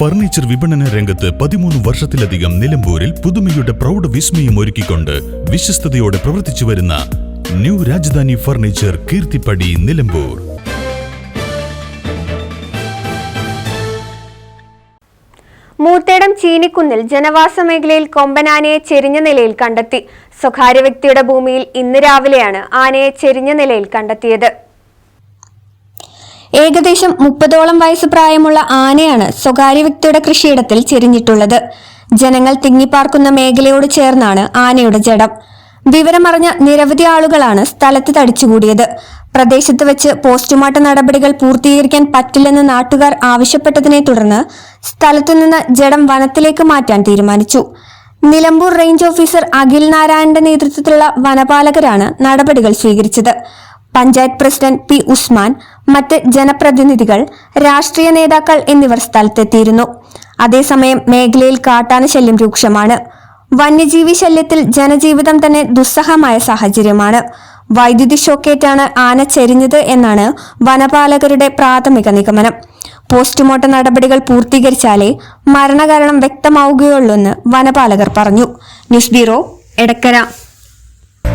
Furniture വിപണന രംഗത്ത് പതിമൂന്ന് വർഷത്തിലധികം നിലമ്പൂരിൽ പുതുമയുടെ പ്രൗഢ വിസ്മയം ഒരുക്കിക്കൊണ്ട് വിശ്വസ്തയോടെ പ്രവർത്തിച്ചു വരുന്ന ന്യൂ രാജധാനി ഫർണിച്ചർ കീർത്തിപ്പടി നിലമ്പൂർ. മൂത്തേടം ചീനിക്കുന്നിൽ ജനവാസ മേഖലയിൽ കൊമ്പനാനയെ ചെരിഞ്ഞ നിലയിൽ കണ്ടെത്തി. സ്വകാര്യ വ്യക്തിയുടെ ഭൂമിയിൽ ഇന്ന് രാവിലെയാണ് ആനയെ ചെരിഞ്ഞ നിലയിൽ കണ്ടെത്തിയത്. ഏകദേശം മുപ്പതോളം വയസ്സ് പ്രായമുള്ള ആനയാണ് സ്വകാര്യ വ്യക്തിയുടെ കൃഷിയിടത്തിൽ ചെരിഞ്ഞിട്ടുള്ളത്. ജനങ്ങൾ തിങ്ങിപ്പാർക്കുന്ന മേഖലയോട് ചേർന്നാണ് ആനയുടെ ജഡം. വിവരമറിഞ്ഞ നിരവധി ആളുകളാണ് സ്ഥലത്ത് തടിച്ചുകൂടിയത്. പ്രദേശത്ത് വെച്ച് പോസ്റ്റ്മോർട്ടം നടപടികൾ പൂർത്തീകരിക്കാൻ പറ്റില്ലെന്ന് നാട്ടുകാർ ആവശ്യപ്പെട്ടതിനെ തുടർന്ന് സ്ഥലത്തുനിന്ന് ജഡം വനത്തിലേക്ക് മാറ്റാൻ തീരുമാനിച്ചു. നിലമ്പൂർ റേഞ്ച് ഓഫീസർ അഖിൽ നാരായണന്റെ നേതൃത്വത്തിലുള്ള വനപാലകരാണ് നടപടികൾ സ്വീകരിച്ചത്. പഞ്ചായത്ത് പ്രസിഡന്റ് പി ഉസ്മാൻ മറ്റ് ജനപ്രതിനിധികൾ രാഷ്ട്രീയ നേതാക്കൾ എന്നിവർ സ്ഥലത്തെത്തിയിരുന്നു. അതേസമയം മേഖലയിൽ കാട്ടാന ശല്യം രൂക്ഷമാണ്. വന്യജീവി ശല്യത്തിൽ ജനജീവിതം തന്നെ ദുസ്സഹമായ സാഹചര്യമാണ്. വൈദ്യുതി ഷോക്കേറ്റാണ് ആന ചെരിഞ്ഞത് എന്നാണ് വനപാലകരുടെ പ്രാഥമിക നിഗമനം. പോസ്റ്റ്മോർട്ടം നടപടികൾ പൂർത്തീകരിച്ചാലേ മരണകാരണം വ്യക്തമാവുകയുള്ളൂന്ന് വനപാലകർ പറഞ്ഞു. News bureau Edakkara.